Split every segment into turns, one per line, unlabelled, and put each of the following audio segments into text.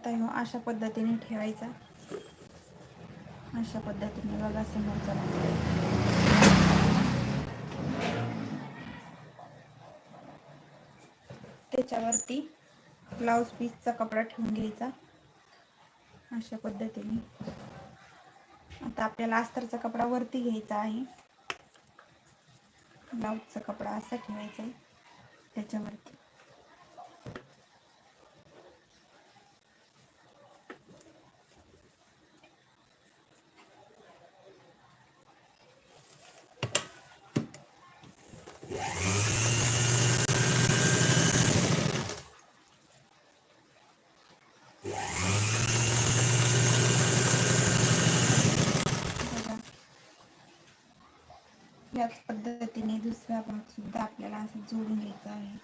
आता ह्यो अशा पद्धतीने ठेवायचा. अशा पद्धतीने बघा समोरचा भाग. त्याच्यावरती ब्लाऊज पीसचा कपडा ठेवून घ्यायचा. अशा पद्धतीने. आता आपल्याला अस्तरचा कपडा वरती घ्यायचा आहे. ब्लाऊजचा कपडा असा ठेवायचा आहे. त्याच्यावरती बघा. याच पद्धतीने दुसरा भाग सुद्धा आपल्याला असं जोडून घ्यायचा आहे.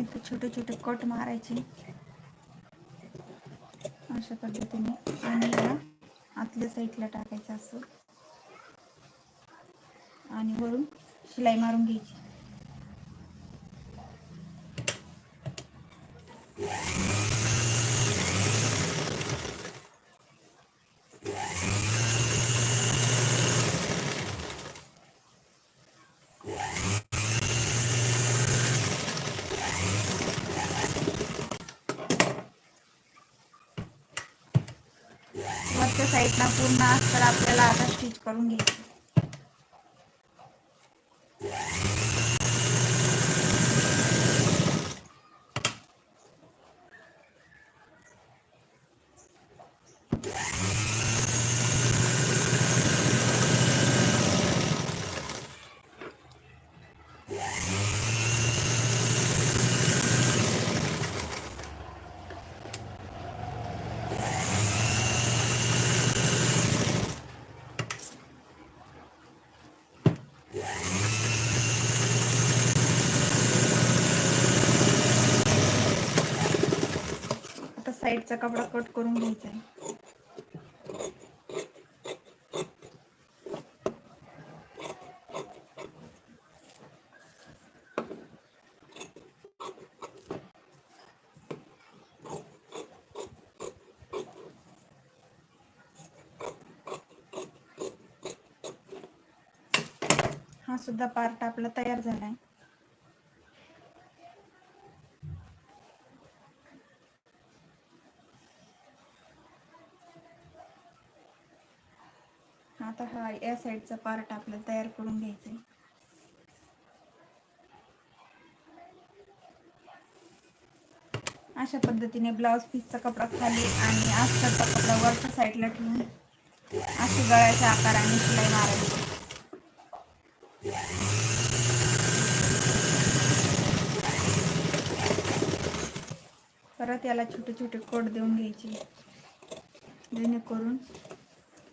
इथं छोटे छोटे कट मारायचे. अशा पद्धतीने आणि आतल्या साईडला टाकायचं असं. आणि वरून शिलाई मारून घ्यायची वरच्या साईडला पूर्ण अस्तर आपल्याला आता स्टिच करून घ्यायची. आता साईडचा कपडा कट करून घ्यायचा आहे. हा सुद्धा पार्ट आपला तयार झालाय. आता हा या साईडचा पार्ट आपल्याला तयार करून घ्यायचा आहे अशा पद्धतीने ब्लाऊज पीसचा कपडा खाली आणि आजचा कपडा वरच्या साईडला ठेवून अशी गळ्याच्या आकाराने शिलाई मारायची. परत याला छोटे छोटे कोट देऊन घ्यायचे. जेणेकरून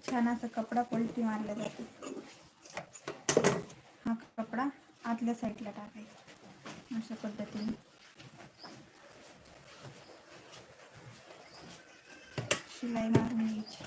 छान असा कपडा पलटी मारला जातो. हा कपडा आतल्या साईडला टाकायचा. अशा पद्धतीने. शिलाई मारून घ्यायची.